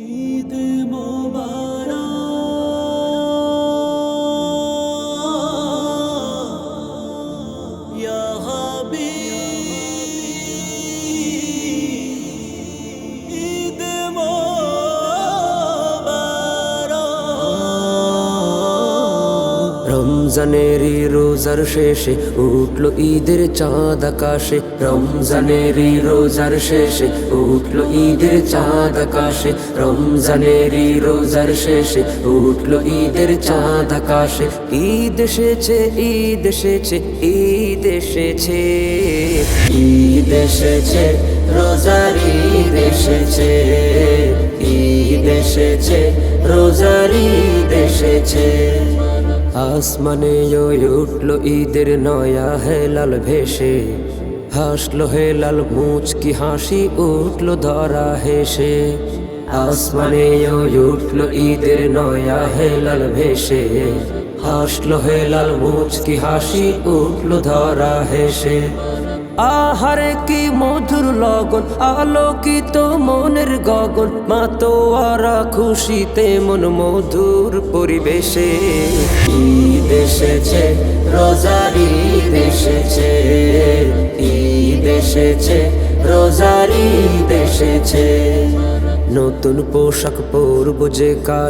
ঈদ মোবারক। মোবারক রমজানেরই রোজার শেষে উঠল ঈদের চাঁদ আকাশে। রমজানেরই রোজার শেষে উঠল ঈদের চাঁদ আকাশে। রমজানেরই রোজার শেষে উঠল ঈদের চাঁদ আকাশে। ঈদ এসেছে ঈদ এসেছে ঈদ এসেছে। ঈদ এসেছে, রোজার ঈদ এসেছে। ঈদ এসেছে, রোজার ঈদ এসেছে। আসমানে ওই উঠল ঈদের নয়া হেলাল ভেসে। হাসলো হেলাল মুচকি হাসি, উঠল ধরা হেসে। আসমানে ওই উঠল ঈদের নয়া হেলাল ভেসে। হাসলো হেলাল মুচকি হাসি, উঠল ধরা হেসে। আহারে কি মধুর লগন, আলোকিত মনের গগন, মাতোয়ারা খুশিতে মন মধুর পরিবেশে। ঈদ এসেছে, রোজার এসেছে, ঈদ এসেছে, রোজার এসেছে। নতুন পোশাক পরব যে কাল